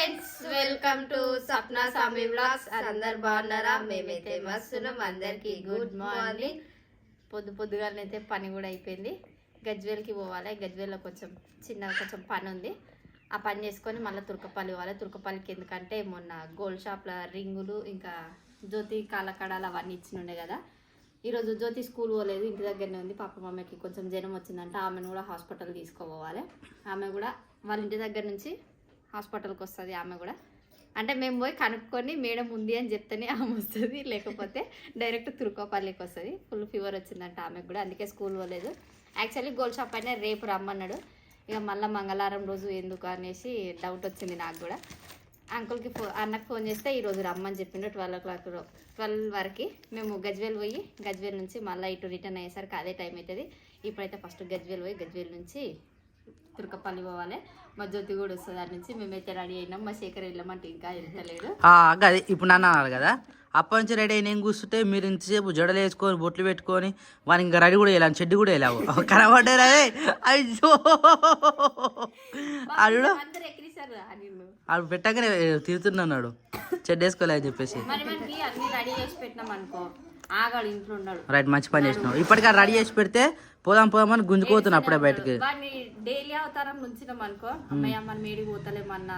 Friends welcome to Sapna Swamy blogs అందరు బాగున్నారా? మేమైతే మస్తున్నాం. అందరికీ గుడ్ మార్నింగ్. పొద్దు పొద్దుగానైతే పని కూడా అయిపోయింది. గజ్వేల్కి పోవాలి. గజ్వేల్లో కొంచెం చిన్న కొంచెం పని ఉంది. ఆ పని చేసుకొని మళ్ళీ తుర్కపల్లి పోవాలి. తుర్కపల్లికి ఎందుకంటే మొన్న గోల్డ్ షాప్లో రింగులు ఇంకా జ్యోతి కాలకడాలు అవన్నీ ఇచ్చినుండే కదా. ఈరోజు జ్యోతి స్కూల్ పోలేదు. ఇంటి దగ్గరనే ఉంది. పాప మమ్మకి కొంచెం జ్వరం వచ్చిందంట ఆమెను కూడా హాస్పిటల్ తీసుకోపోవాలి. ఆమె కూడా వాళ్ళ ఇంటి దగ్గర నుంచి హాస్పిటల్కి వస్తుంది ఆమె కూడా. అంటే మేము పోయి కనుక్కొని మేడం ఉంది అని చెప్తేనే ఆమె వస్తుంది లేకపోతే డైరెక్ట్ తురుకోపల్లికి వస్తుంది ఫుల్ ఫీవర్ వచ్చిందంట ఆమెకు కూడా అందుకే స్కూల్ పోలేదు. యాక్చువల్లీ గోల్డ్ షాప్ అయినా రేపు రమ్మన్నాడు. ఇక మళ్ళీ మంగళవారం రోజు ఎందుకు అనేసి డౌట్ వచ్చింది నాకు కూడా. అంకుల్కి ఫో అన్నకు ఫోన్ చేస్తే ఈరోజు రమ్మని చెప్పిండు ట్వెల్వ్ ఓ క్లాక్ ట్వెల్వ్ వరకు. మేము గజ్వేల్ పోయి గజ్వేల్ నుంచి మళ్ళీ ఇటు రిటర్న్ అయ్యేసరికి అదే టైం అవుతుంది ఇప్పుడైతే ఫస్ట్ గజ్వేల్ పోయి గజ్వేల్ నుంచి తుర్కపల్లి పోవాలి మా జ్యోతి కూడా వస్తుంది దాని నుంచి. మేమైతే రెడీ అయినాం. మా శేఖర్ వెళ్ళమంటే ఇంకా వెళ్తలేడు. గది ఇప్పుడు నన్ను అన్నారు కదా అప్పటి నుంచి రెడీ అయిన కూర్చుంటే మీరు ఇంతసేపు జడలు వేసుకొని బొట్లు పెట్టుకొని వాని ఇంకా రెడీ కూడా వెళ్ళాను చెడ్డి కూడా వెళ్ళావు కనబడ్డారు అదే అయ్యో. నిన్ను. ఆడు పెట్టగానే తిరుగుతున్నాడు చెడ్డ వేసుకోలే అని చెప్పేసి. రైట్ మంచి పని చేసినావు. ఇప్పటికే రెడీ చేసి పెడితే పోదాం పోదామని గుంజుకోతున్నా అప్పుడే బయటకి. వాడిని డైలీ అవతారం నుంచినాం అనుకో అమ్మయ్య మన మేడికి పోతలేమన్న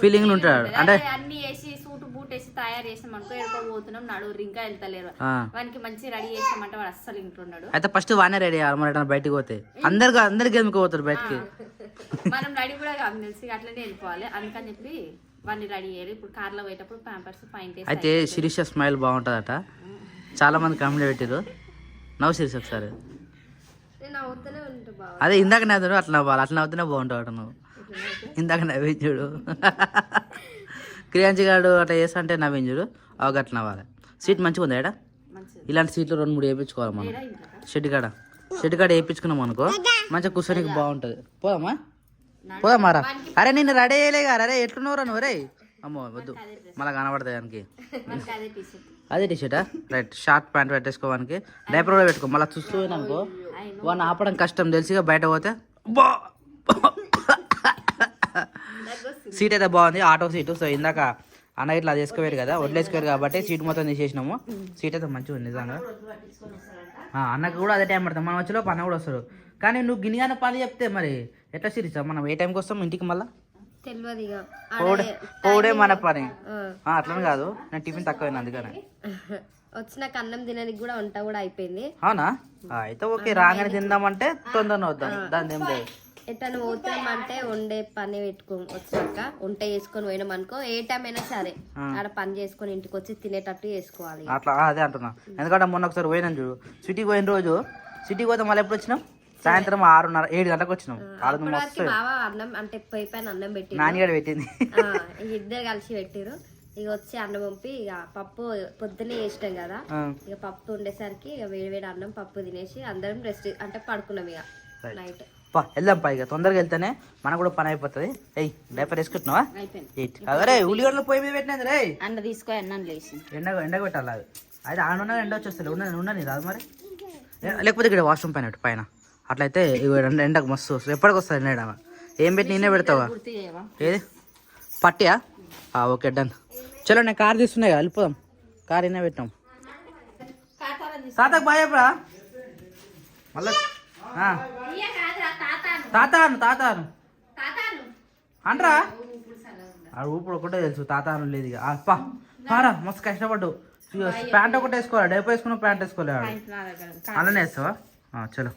ఫీలింగ్ ఉంటాడు. అంటే అన్ని వేసి సూట్ బూట్ వేసి తయారు చేసినాం అనుకో ఎక్కడికో పోతున్నాం నడువురు ఇంకా వెళ్తలేరు. వానికి మంచి రెడీ చేసామంటే వాడు అస్సలు ఇంటున్నాడు అయితే ఫస్ట్ వానే రెడీ అయ్యాలి మరి బయటికి పోతే. అందరికి అందరికి ఎందుకు పోతారు బయటికి. మనం రెడీ కూడా కాదు తెలిసి అట్లనే వెళ్ళిపోవాలి. అందుకని చెప్పి వాడిని రెడీ చేయాలి ఇప్పుడు కార్లో పోయేటప్పుడు ప్యాంపర్స్ పైన అయితే శిరీష స్మైల్ బాగుంటుందట. చాలా మంది కామెంట్ పెట్టారు నవ్వు శిరీష ఒకసారి. అదే ఇందాక నవ్వుతాడు అట్లా నవ్వాలి అట్లా నవ్వుతూనే బాగుంటావు నువ్వు. ఇందాక నవ్వేం చూడు. క్రియాంచి గారు అట్లా చేస్తా అంటే నవ్వేం చూడు. అవి అట్లా నవ్వాలి. సీట్ మంచిగా ఉంది ఏడా? మంచిది. ఇలాంటి సీట్లు రెండు మూడు వేయించుకోవాలి మనం. షెడ్ కాడ. షెడ్ కాడ వేయించుకున్నాం అనుకో మంచిగా కూర్చోనికి బాగుంటుంది. పోదామా? పోదామారా అరే నిన్ను రెడీ చేయలేగా అరే ఎట్లున్నావురా నువ్వు? రే అమ్మో వద్దు. మళ్ళీ కనబడతాయి దానికి. అదే టీషర్ట్. రైట్ షార్ట్ ప్యాంట్ పెట్టేసుకోవడానికి. డైపర్ కూడా పెట్టుకో. మళ్ళీ చూస్తూ అనుకో. వాడిని ఆపడం కష్టం తెలిసిగా బయట పోతే? బా! సీట్ అయితే బాగుంది ఆటో సీటు. సో ఇందాక అన్న ఇట్లా అది వేసుకోవేరు కదా వడ్లేసుకోరు కాబట్టి సీట్ మొత్తం తీసేసినాము. సీట్ అయితే మంచిగా ఉంది నిజంగా. ఆ, అన్నకు కూడా అదే టైం పడుతుంది. మనం వచ్చేలోపు అన్న కూడా వస్తాడు. కానీ నువ్వు గినిగానే పని చెప్తే మరి ఎట్లా సిరీసా మనం ఏ టైంకి వస్తాం? ఇంటికి మళ్ళీ? పోడే మన పని. ఆ, అట్లని కాదు. నేను టిఫిన్ తక్కువైంది అందుకనే. వచ్చినాక అన్నం తినడానికి కూడా వంట కూడా అయిపోయింది. అవునా? అయితే ఓకే రాగానే తిందామంటే తొందరగా వద్దాం. దాని ఏం లేదు. ఎట్లా పోతామంటే వండే పని పెట్టుకో వచ్చాక వంట చేసుకొని పోయినాం అనుకో ఏ టైం అయినా సరే ఆడ పని చేసుకొని ఇంటికి వచ్చి తినేటట్టు చేసుకోవాలి. అట్లా అదే అంటున్నా. ఎందుకంటే మొన్న ఒకసారి పోయినాం చూడు. సిటీకి పోయిన రోజు సిటీకి పోతే మళ్ళీ ఎప్పుడు వచ్చినాం? సాయంత్రం ఆరున్నర ఏడు గంటలకు వచ్చినాం. అన్నం అంటే పొయ్యి పైన అన్నం పెట్టి నానిగాడు పెట్టింది. ఇద్దరు కలిసి పెట్టిరు ఇక వచ్చి అన్నం పంపి ఇక పప్పు పొద్దున్నే చేసినాం కదా. ఇక పప్పు ఉండేసరికి ఇక వేడి వేడి అన్నం పప్పు తినేసి అందరం రెస్ట్ అంటే పడుకున్నాం ఇక. నైట్ పా వెళ్దాం పా ఇక. తొందరగా వెళ్తేనే మనకు కూడా పని అయిపోతుంది. ఎయ్ డైపర్ వేసుకుంటున్నావా? అదే ఉల్లిగడ్డలు పొయ్యి మీద పెట్టినది రే. అన్న తీసుకో అన్నం లేచి ఎండ ఎండ పెట్టాలి అది. అయితే ఆడ ఎండ వచ్చేస్తుంది. ఉండని ఉండని రాదు మరి? ఏ- లేకపోతే ఇక్కడ వాష్రూమ్ పైన పైన. అట్లయితే ఇగో ఎండ ఎండకు మస్తు వస్తుంది. ఎప్పటికి వస్తుంది ఎండ? ఏం పెట్టి నేనే పెడతావా? ఏది? పట్టియా? ఆ, ఓకే డన్. చలో నేను కార్ తీస్తున్నాయి కదా వెళ్ళిపోదాం. కార్ ఇన్నే పెట్టాం. తాతకు బాయ్ చెప్పరా? మళ్ళా. తాతాను తాతాను. అంట్రా? ఆ ఊపుడు ఒకటే తెలుసు తాతాను లేదు ఇక. పారా మస్తు కష్టపడ్డు. ప్యాంట్ ఒకటి వేసుకోవాలి? డైపర్ వేసుకున్న ప్యాంట్ వేసుకోలే వాడు. అలానే వేస్తావా? చలో.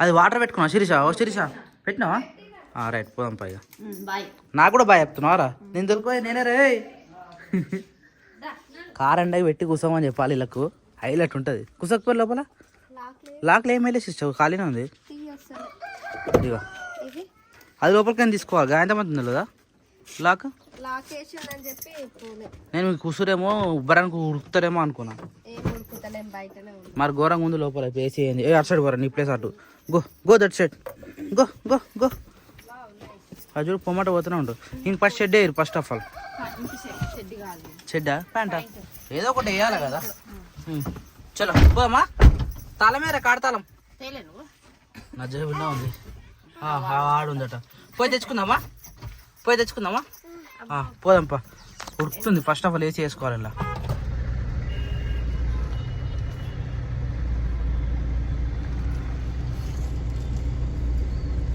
అది వాటర్ పెట్టుకున్నావా? శిరీష? ఓ శిరీష పెట్టినావా? రైట్ పోదాం పైగా బాయ్ నాకు కూడా బాగా చెప్తున్నావారా? నేను దొరికిపోయి నేనే రే కార్ అండగా పెట్టి కూర్చోమని చెప్పాలి వీళ్ళకు హైలైట్ ఉంటుంది. కుసకపోయి లోపల? లాక్లో ఏం వెళ్ళేసి ఇచ్చావు ఖాళీనే ఉంది. ఇదిగో. ఇది? అది లోపలికి తీసుకోవాలి గాయంతం అవుతుంది కదా? లాక్? నేను మీకు కూసురేమో ఉబ్బరానికి ఉరుకుతారేమో అనుకున్నా. ఉంది మరి ఘోరంగా ఉంది లోపల ఏ అటు సైడ్ పోరా నీ ప్లేస్ అటు. Go go that side. Go go go. అది చూడు పొమ్మట పోతూనే ఉండు. నేను ఫస్ట్ షెడ్ వేయరు ఫస్ట్ ఆఫ్ ఆల్ షెడ్ ప్యాంటా? ఏదో ఒకటి వేయాలి కదా. చలో పోమా తాళమేరా కాడతాళం నా జేబులో ఉంది. ఆ, ఆ, ఆడుందట పోయి తెచ్చుకుందామా? పోయి తెచ్చుకుందామా? పోదాంపా. ఉడుకుతుంది. ఫస్ట్ ఆఫ్ ఆల్ వేసి వేసుకోవాలి ఇలా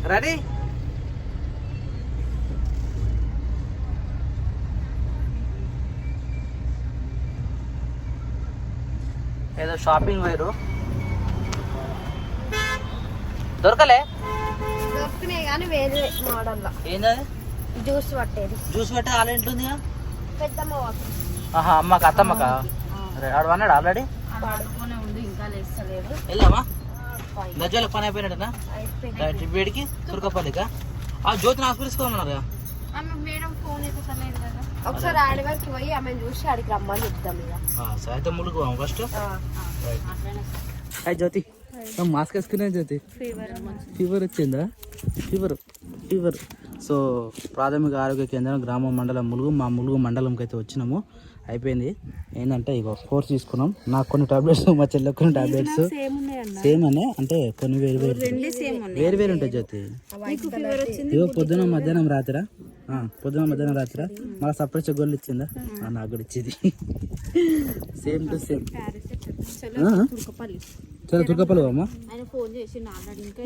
రెడీ ఏదో షాపింగ్ వేరు. దొరకలే? దొరికినాయి కానీ వేరే మోడల్లో. ఏంటది జ్యూస్ పట్టేది. జ్యూస్ పెట్టే ఆలు పెద్దమ్మ ఆహా అమ్మక అత్తమ్మక? ఆడు అన్నాడు ఆల్రెడీ? పడుకునే ఇంకా లేస్తలేదు గజ్జల పని అయిపోయినట్టనా? వేడికి తుర్కపల్లికా? ఆ జ్యోతిని మేడం ఫోన్ ఎత్తుతలేదు కదా ఒకసారి ఆడి వరకు పోయి ఆమె చూసి ఆడికి రమ్మని చెప్తాం ఇక. అయితే ముడుకు ఫస్ట్ జ్యోతి. మాస్క్ వేసుకునే జ్యోతి. ఫీవర్ వచ్చిందా? ఫీవర్ ఫీవర్ సో ప్రాథమిక ఆరోగ్య కేంద్రం గ్రామ మండలం ములుగు మా ములుగు మండలంకి అయితే వచ్చినాము. అయిపోయింది. ఏంటంటే ఇగో కోర్స్ తీసుకున్నాం. నాకు కొన్ని టాబ్లెట్స్ మా చెల్లెకి కొన్ని టాబ్లెట్స్ సేమ్ అనే? అంటే కొన్ని వేరు వేరు. వేరు వేరు ఉంటాయి జ్యోతి. ఇగో పొద్దున మధ్యాహ్నం రాత్రా. పొద్దున మధ్యాహ్నం రాత్రా. మళ్ళీ సపరేట్ గొల్లు ఇచ్చిందా? నాకు కూడా ఇచ్చింది. సేమ్ టు సేమ్ చలో తుర్కపల్లి అమ్మా ఆయన ఫోన్ చేసి ఆల్రెడీ ఇంకా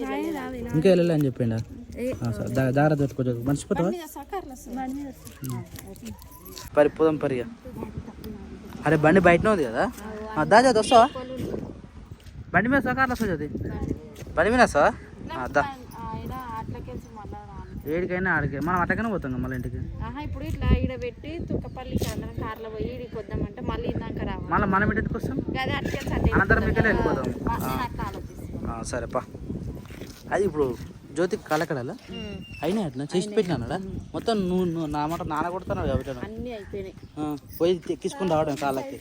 ఇంకా వెళ్ళలే అని చెప్పిండా? దార కొంచెం మర్చిపోతావా? పరి పోదాం పరి ఇక. అరే బండి బయటనే ఉంది కదా? దా వస్తావా బండి మీద సకార్లు వస్తా జ్యోతి? బండి మీద. వస్తావా? దా ఆయన అట్లకెళ్ళి మళ్ళా రాను ఏడికైనా ఆడికి. మనం అట్టకనే పోతాం కదా మళ్ళీ ఇంటికి. ఆహా ఇప్పుడు ఇట్లా ఈడ పెట్టి తుక్కపల్లికి అందరం కార్లో పోయి ఈడికి వద్దామంటే మళ్ళీ ఇందాక రావాలి. మళ్ళీ మనం ఇంటికి వస్తాం? అదే సండే అనంతరం అట్లా ఆలోచిస్తాను ఆ, సరేపా అది ఇప్పుడు జ్యోతి కళకడాలా అయినా అట్లా? చేసి పెట్టినాడా మొత్తం నువ్వు నువ్వు నా మాట నాన్న కొడుతున్నావు కాబట్టి అన్నీ అయిపోయినాయి. ఆ, పోయి తెక్కించుకుని రావడం కాళ్ళకి.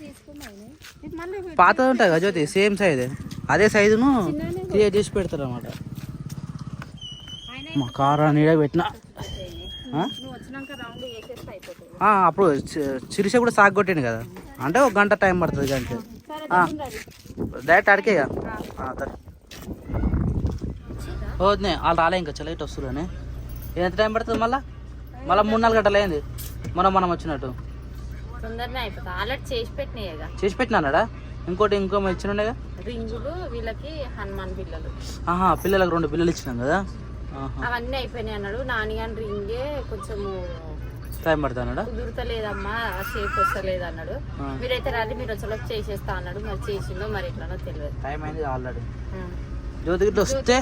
పాతది ఉంటుంది కదా జ్యోతి? Same size. అదే సైజును క్రియేట్ చేసి పెడతారు అనమాట మా కార్ నీడ పెట్టిన. అప్పుడు చిరుస కూడా సాగు కొట్టిండు కదా. అంటే ఒక గంట టైం పడుతుంది. తొందరగా డైరెక్ట్ అడికే వద్దే వాళ్ళు రాలే ఇంకా చలైట్ వస్తురని ఎంత టైం పడుతుంది మళ్ళా? మళ్ళీ మూడు నాలుగు గంటలు అయింది. మనం మనం వచ్చినట్టు. చేసి పెట్టినాడా ఇంకోటి ఇంకో ఇచ్చినుండేగా రింగులు వీళ్ళకి హనుమాన్ పిల్లలు. ఆహా పిల్లలకు రెండు పిల్లలు ఇచ్చినాం కదా. అవన్నీ అయిపోయినాయి అన్నాడు. నానిగాని రింగే కొంచెము టైం పడుతున్నాడా కుదురుతలేదమ్మా షేప్ వస్తలేదు అన్నాడు. ఆ. మీరైతే రండి మీరు వచ్చేలోపు చేసేస్తా అన్నాడు. మరి చేసిందో మరి ఎట్లనో తెలియదు. టైం అయింది ఆల్రెడీ. ఆ. జ్యోతి గిట్ల వస్తే.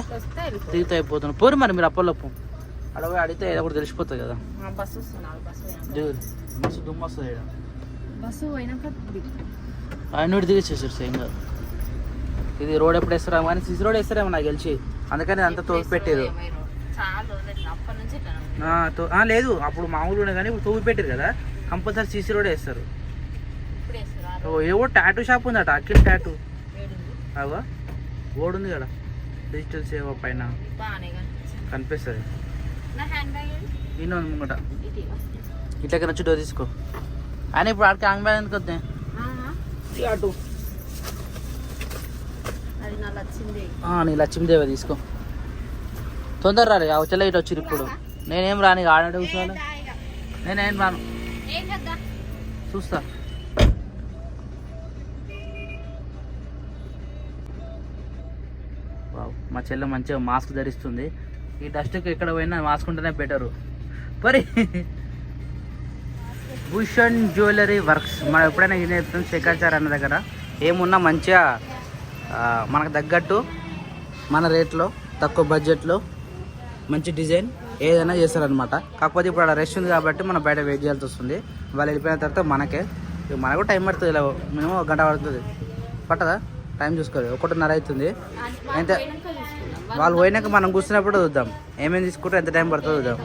తిరిగితే అయిపోతున్నాం పోరు మరి మీరు అప్పలోపు అడవి అడిగితే ఏదో ఒకటి తెలిసిపోతుంది కదా. ఆ, బస్సు బస్సు దుమ్ము వస్తుంది. బస్సు పోయినాక. ఆయన దిగి చేసారు సేమ్ కాదు. ఇది రోడ్ ఎప్పుడు వేస్తారా కానీ సిసి రోడ్ వేస్తారేమో నాకు గెలిచి అందుకని అంతా తోపి పెట్టారు ఇట్లా లేదు. అప్పుడు మామూలు కానీ ఇప్పుడు తోపి పెట్టారు కదా. కంపల్సరీ సీసీ రోడ్ వేస్తారు. ఏవో టాటూ షాప్ ఉందట అఖిల్ టాటూ. రోడ్ ఉంది. అవో బోర్డు ఉంది కదా డిజిటల్ సేవ పైన. కనిపిస్తుంది? ఈయన ఉంది ముంగట. ఇట్లకి వచ్చి డోర్ తీసుకో. ఆయన ఇప్పుడు ఆడికి ఆంగ్ బ్యాగ్ ఎందుకు వద్దాయి వచ్చింది నీ లక్ష్మీదేవి తీసుకో. తొందర రాలి అవతల ఇటు వచ్చి ఇప్పుడు. నేనేం రాని ఆడాడు కూర్చోవాలి నేనేం రాను. చూస్తా. వావ్, మా చెల్లె మంచిగా మాస్క్ ధరిస్తుంది. ఈ డస్ట్కి ఎక్కడ పోయినా మాస్క్ ఉంటేనే బెటరు. మరి భూషణ్ జ్యువెలరీ వర్క్స్. మనం ఎప్పుడైనా ఇది చెప్తాం శేఖరాచార్య అన్న దగ్గర. ఏమున్నా మంచిగా మనకు తగ్గట్టు మన రేట్లో తక్కువ బడ్జెట్లో మంచి డిజైన్ ఏదైనా చేస్తారనమాట కాకపోతే ఇప్పుడు అక్కడ రెస్ట్ ఉంది కాబట్టి మనం బయట వెయిట్ చేయాల్సి వస్తుంది. వాళ్ళు వెళ్ళిపోయిన తర్వాత మనకే. మనకు టైం పడుతుంది ఇలా మినిమం ఒక గంట పడుతుంది. పట్టదా? టైం చూసుకోవాలి. ఒకటిన్నర అవుతుంది. ఎంత? వాళ్ళు పోయినాక మనం కూర్చున్నప్పుడు చూద్దాం. ఏమేమి తీసుకుంటే ఎంత టైం పడుతుందో చూద్దాం.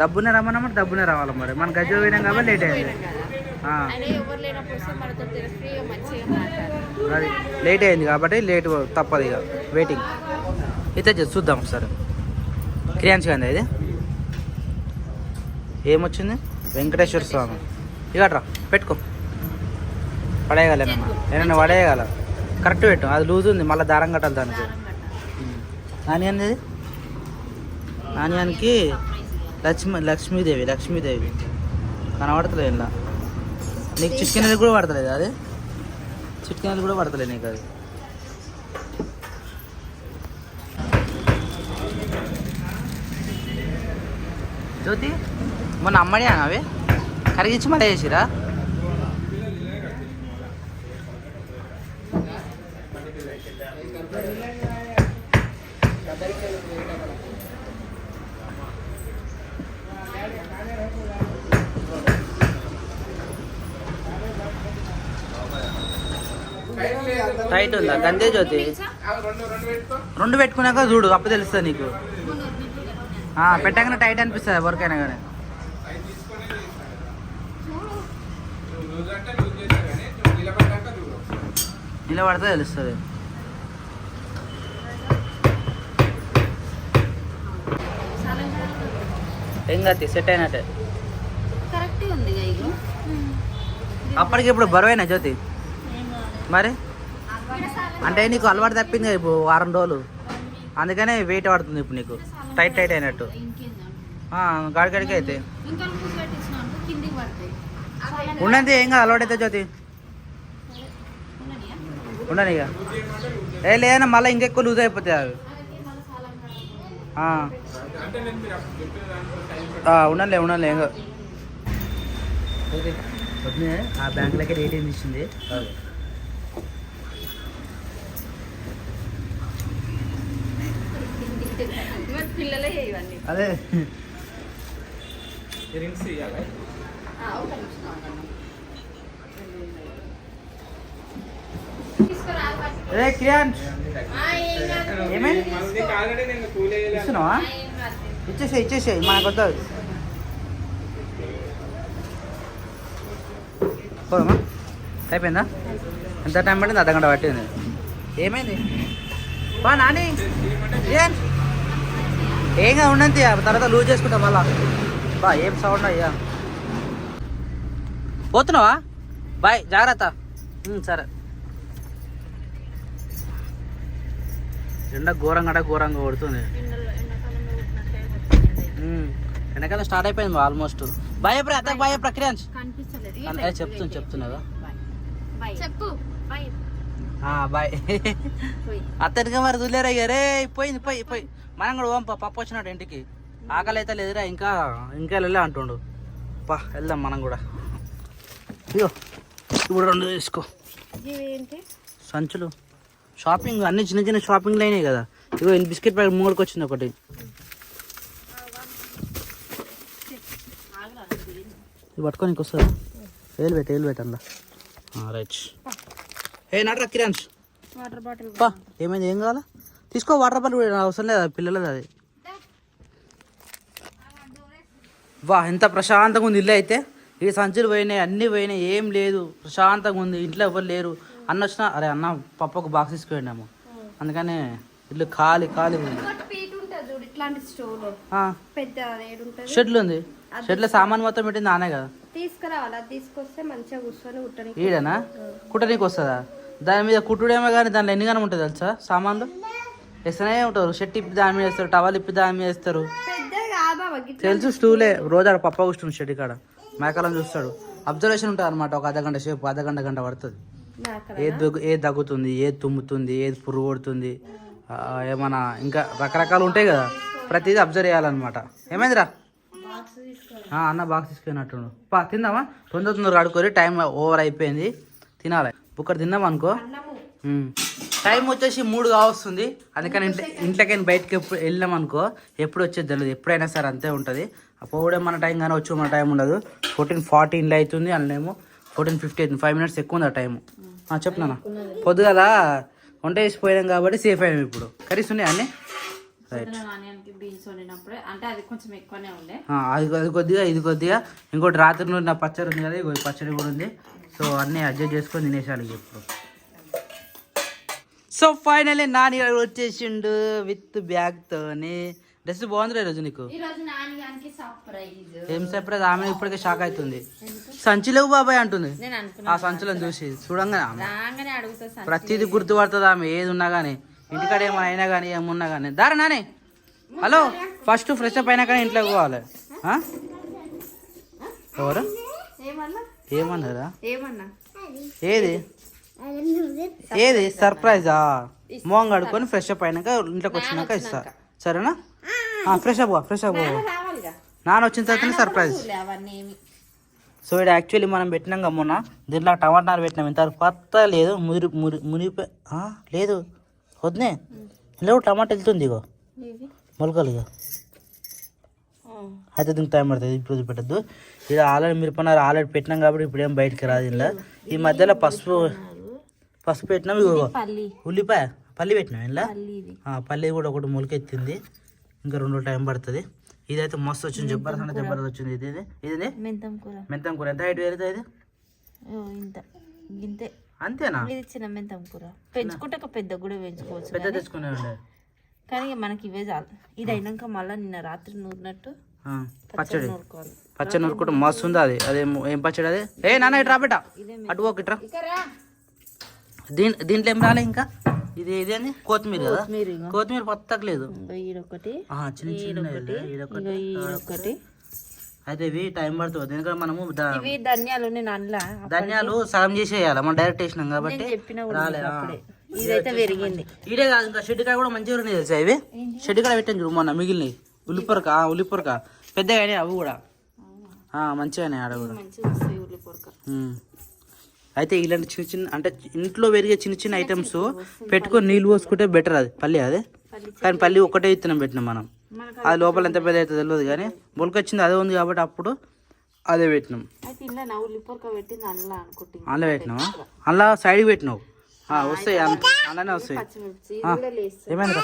డబ్బునే రమ్మన్నమాట డబ్బునే రావాలి మరి. మన గజ్జ పోయినాం కాబట్టి లేట్ అయింది. అది లేట్ అయింది కాబట్టి లేట్ తప్పదు ఇక. వెయిటింగ్ అయితే చూద్దాం ఒకసారి. క్రియాన్స్ గాంధీ ఇది. ఏమొచ్చింది? వెంకటేశ్వర స్వామి. ఇకట్రా పెట్టుకో. పడేయగల ఏమన్నా? పడేయగల కరెక్ట్ పెట్టు అది లూజ్ ఉంది మళ్ళీ దారం కట్టాలి దానికి. నాని అనేది నాణ్యానికి లక్ష్మి లక్ష్మీదేవి లక్ష్మీదేవి. కనబడతలేదు ఇలా నీకు చిట్కెనలు కూడా పడతలేదు అది? చిట్కెనలు కూడా పడతలేదు నీకు అది. జ్యోతి మొన్న అమ్మడి అవి కరిగించి మళ్ళీ చేసిరా? టైట్ ఉందా? గంతే జ్యోతి. రెండు పెట్టుకున్నాక చూడు అప్పుడు తెలుస్తుంది నీకు. పెట్టగానే టైట్ అనిపిస్తుంది ఎవరికైనా కానీ నిలబడితే తెలుస్తుంది. ఏం కాదు సెట్ అయినట్టే. అప్పటికి ఇప్పుడు బరువైనా జ్యోతి? మరి? అంటే నీకు అలవాటు తప్పింది ఇప్పుడు వారం రోజులు. అందుకనే వెయిట్ పడుతుంది ఇప్పుడు నీకు. టైట్ టైట్ అయినట్టు. గాడికాడికి అయితే. ఉన్నది ఏం కాదు అలవాటు అయితే జ్యోతి ఉండని ఇక. ఏ లేదన్నా మళ్ళీ ఇంకెక్కువ లూజ్ అయిపోతాయి అవి. ఉండనులే ఉండనులే ఏం కాదు. ఆ బ్యాంకులకి రేట్ ఏమి ఇచ్చింది? పిల్లలే ఇవన్నీ. అదే. తీసుకురా, పట్టుకో. రే కియాన్. ఏమైంది. ఇస్తున్నావా. ఇచ్చేసే ఇచ్చేసే మనకు వద్దు పోదమ్మా. అయిపోయిందా? ఎంత టైం పట్టింది? అర్ధగంట పట్టింది. ఏమైంది? బా నాని. ఏం ఏంగా ఉన్నంత తర్వాత లూజ్ చేసుకుంటా మళ్ళా. బా ఏం సౌండ్ అయ్యా. పోతున్నావా? బాయ్ జాగ్రత్త. సరే. ఎండ ఘోరంగా అంటే ఘోరంగా కొడుతుంది. ఎండాకాలం స్టార్ట్ అయిపోయింది ఆల్మోస్ట్ క్రియాంశ్ కనిపిస్తలేదు అన్న, ఏ చెప్తుంది, చెప్తున్నదా? బాయ్. చెప్పు అత్తడిగా మరి దులేరా ఇక రే పోయింది పోయి పోయి. మనం కూడా ఓం పా, పప్పు వచ్చినాడు ఇంటికి. ఆకలి అయితే లేదురా ఇంకా ఇంకా వెళ్ళలే అంటుండు. పా వెళ్దాం మనం కూడా. ఇగో ఇప్పుడు రెండు తీసుకో. సంచులు. షాపింగ్ అన్ని చిన్న చిన్న షాపింగ్లు అయినాయి కదా. ఇగో బిస్కెట్ ప్యాకెట్ మూడుకి వచ్చింది ఒకటి. పట్టుకొని వస్తుందా ఏలు పెట్టు ఏలు పెట్టండి రైట్. ఏ నాట్రా కిరాన్స్ వాటర్ బాటిల్ ఏమైంది ఏం కావాలా? తీసుకో వాటర్ బాటిల్ అవసరం లేదా? పిల్లలది అది. వా ఎంత ప్రశాంతంగా ఉంది ఇల్లు అయితే. ఈ సంచులు పోయినాయి అన్నీ పోయినాయి ఏం లేదు. ప్రశాంతంగా ఉంది ఇంట్లో ఎవరు లేరు. అన్న వచ్చినా అరే అన్న పప్పకు బాక్స్ తీసుకుపోయినాము అందుకనే ఇల్లు ఖాళీ ఖాళీ ఉంది. షెడ్లు ఉంది. షెడ్లో సామాన్ మొత్తం పెట్టింది నానే కదా. తీసుకురావాలి అది తీసుకొస్తే మంచిగా కూర్చొని కుట్టని ఈడనా? కుట్టనీకి వస్తుందా? దాని మీద కుట్టుడేమో కానీ దాంట్లో ఎన్ని గనం ఉంటుంది తెలుసా సామాన్లు? వేస్తూనే ఉంటారు. షర్ట్ ఇప్పి దాని మీద వేస్తారు టవల్ ఇప్పి దాని మీద వేస్తారు. తెలుసు స్టూలే రోజు ఆడ పప్ప కూర్చుంది షెడ్ కాడ. మేకలను చూస్తాడు. అబ్జర్వేషన్ ఉంటుంది అనమాట ఒక అర్ధగంట సేపు అర్ధగంట గంట పడుతుంది. ఏది దగ్గు ఏది దగ్గుతుంది ఏది తుమ్ముతుంది ఏది పురుగు కొడుతుంది ఏమన్నా ఇంకా రకరకాలు ఉంటాయి కదా. ప్రతిదీ అబ్జర్వ్ చేయాలన్నమాట. ఏమైందిరా? అన్న బాక్స్ తీసుకున్నట్టుండు పా తిందామా? తొందర తొందరగా ఆడుకోరి టైం ఓవర్ అయిపోయింది. తినాలి. బుక్కర్ తిందాం అనుకో. టైం వచ్చేసి మూడు కావస్తుంది. అందుకని ఇంట్లో ఇంట్లోకైనా బయటకి ఎప్పుడు వెళ్ళాం అనుకో ఎప్పుడు వచ్చేది తెలియదు ఎప్పుడైనా సరే అంతే ఉంటుంది. పోవడం మన టైం కానీ వచ్చి మన టైం ఉండదు. ఫోర్టీన్ ఫార్టీన్లో అవుతుంది అందులోమో ఫోర్టీన్ ఫిఫ్టీ అవుతుంది ఫైవ్ మినిట్స్ ఎక్కువ ఉంది ఆ టైం చెప్తున్నా పొద్దుగల వంట వేసి పోయాం కాబట్టి సేఫ్ అయ్యాం ఇప్పుడు. కర్రీస్ ఉన్నాయి అన్నీ? రైట్ అది అది అది కొద్దిగా ఇది కొద్దిగా. ఇంకోటి రాత్రి నుండి నా పచ్చడి ఉంది కదా పచ్చడి కూడా ఉంది. సో అన్నీ అడ్జస్ట్ చేసుకొని తినేసాలి ఇప్పుడు. సో ఫైనల్లీ నాని వచ్చేసిండు విత్ బ్యాగ్తోని డ్రెస్ బాగుంది ఈరోజు నీకు? ఏం సర్ప్రైజ్ ఆమె ఇప్పటికే షాక్ అవుతుంది. సంచి లేవు బాబాయ్ అంటుంది. ఆ సంచులను చూసి చూడంగానే ఆమె. ప్రతిదీ గుర్తుపడుతుంది ఆమె ఏది ఉన్నా కానీ ఇంటికాడ ఏమైనా అయినా కానీ ఏమున్నా కానీ దారా Nani. Hello first fresh up అయినా కానీ ఇంట్లోకి పోవాలి? ఎవరు? ఏమన్నా? ఏమన్నారా? ఏమన్నా? ఏది? ఏది? సర్ప్రైజా? మోహం కడుక్కొని ఫ్రెష్ అప్ అయినాక ఇంట్లోకి వచ్చినాక ఇస్తా. సరేనా? ఫ్రెష్ అప్ ఫ్రెష్ అప్ నాన్న వచ్చిన తర్వాతనే సర్ప్రైజ్ సో ఇక్కడ యాక్చువల్లీ మనం పెట్టినాం మొన్న. దీంట్లో టమాటాలు పెట్టినాం. ఇంత పత్త లేదు. మురి మురి మునిపే ఆ, లేదు. వద్దే కూడా టమాటా వెళ్తుంది ఇగో. మొలకలు ఇక అయితే దీనికి టైం పడుతుంది. ఇప్పుడు పెట్టద్దు ఇక్కడ ఆల్రెడీ మిరపనారు ఆల్రెడీ పెట్టినాం కాబట్టి ఇప్పుడు ఏం బయటికి రాదు ఇలా ఈ మధ్యలో పసుపు పసుపు పెట్టినాం పల్లి ఉల్లిపాయ? పల్లి పెట్టినాం ఇలా పల్లి కూడా ఒకటి మొలకెత్తింది. ఇంకా రెండు టైం పడుతుంది. ఇదైతే మస్తు వచ్చింది జబర్దస్త్ అంటే వచ్చింది. ఇది ఇది మెంతం కూర. మెంతం కూర. ఎంత హైట్ వేరుతుంది ఇది? ఇంత. ఇంతే. అంతేనా? ఇది చిన్న మెంతం కూర. పెంచుకుంటే ఒక పెద్ద కూడా పెంచుకోవచ్చు పెద్ద కానీ- తెచ్చుకునే ఉండే. కానీ మనకి ఇవే చాలు. ఇది అయినాక మళ్ళీ నిన్న రాత్రి నూరినట్టు పచ్చడి పచ్చడి. నూరుకుంటే మస్తు ఉంది అది? అదే ఏం పచ్చడి అది? ఏ నాన్న ఇట్రా బేట అటు ఇట్రా దీని దీంట్లో ఏం రాలే ఇంకా? ఇది ఇదేంది కొత్తిమీర కదా? కొత్తిమీర ఈడొకటి. ఈడొకటి ఇగో ఈడొకటి. అయితే ఇవి టైం పడుతుంది. ఎందుకంటే మనము ధనియాలు ధనియాలు సగం చేసేయాలి. మనం డైరెక్ట్ వేసినాం కాబట్టి ఇదైతే పెరిగింది. ఇదే కాదు ఇంకా షెడ్డికాయ కూడా మంచిగా ఉన్నాయి తెలుసా ఇవి? షెడ్డికాయ పెట్టాను చూడు మొన్న మిగిలినవి. ఉల్లిపొరక ఉల్లిపొరక. పెద్దగా అవి కూడా. ఆ, మంచిగా అయినాయి ఆడ కూడా. అయితే ఇలాంటి చిన్న చిన్న అంటే ఇంట్లో పెరిగే చిన్న చిన్న ఐటమ్స్ పెట్టుకొని నీళ్ళు పోసుకుంటే బెటర్ అది పల్లి అదే. కానీ పల్లి ఒక్కటే విత్తనం పెట్టినాం మనం. అది లోపల ఎంత పెద్ద అవుతుందో తెలియదు కానీ మొలకొచ్చింది అదే ఉంది కాబట్టి అప్పుడు అదే పెట్టినాం. అందులో పెట్టినావా? అందులో సైడ్కి పెట్టినావు. వస్తాయి అందులోనే వస్తాయి. ఏమైందిరా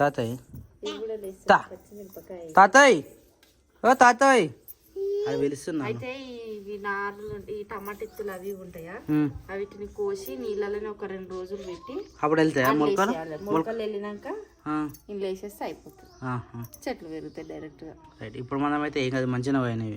తాతయ్య. తాతయ్య. ఓ తాతయ్య. అది పిలుస్తున్నాను అయితే ఇవి నార్లు ఈ టమాటా ఎత్తులు అవి ఉంటాయా? ఉమ్. వీటిని కోసి నీళ్ళలోనే ఒక రెండు రోజులు పెట్టి అప్పుడు వెళ్తాయా మొలకలు. మొలకలు వెళ్ళినాక ఆ, ఇంట్లో వేసేస్తే అయిపోతుంది. చెట్లు పెరుగుతాయి డైరెక్ట్గా. రైట్. ఇప్పుడు మనం అయితే ఏం కాదు మంచిగా పోయినాయి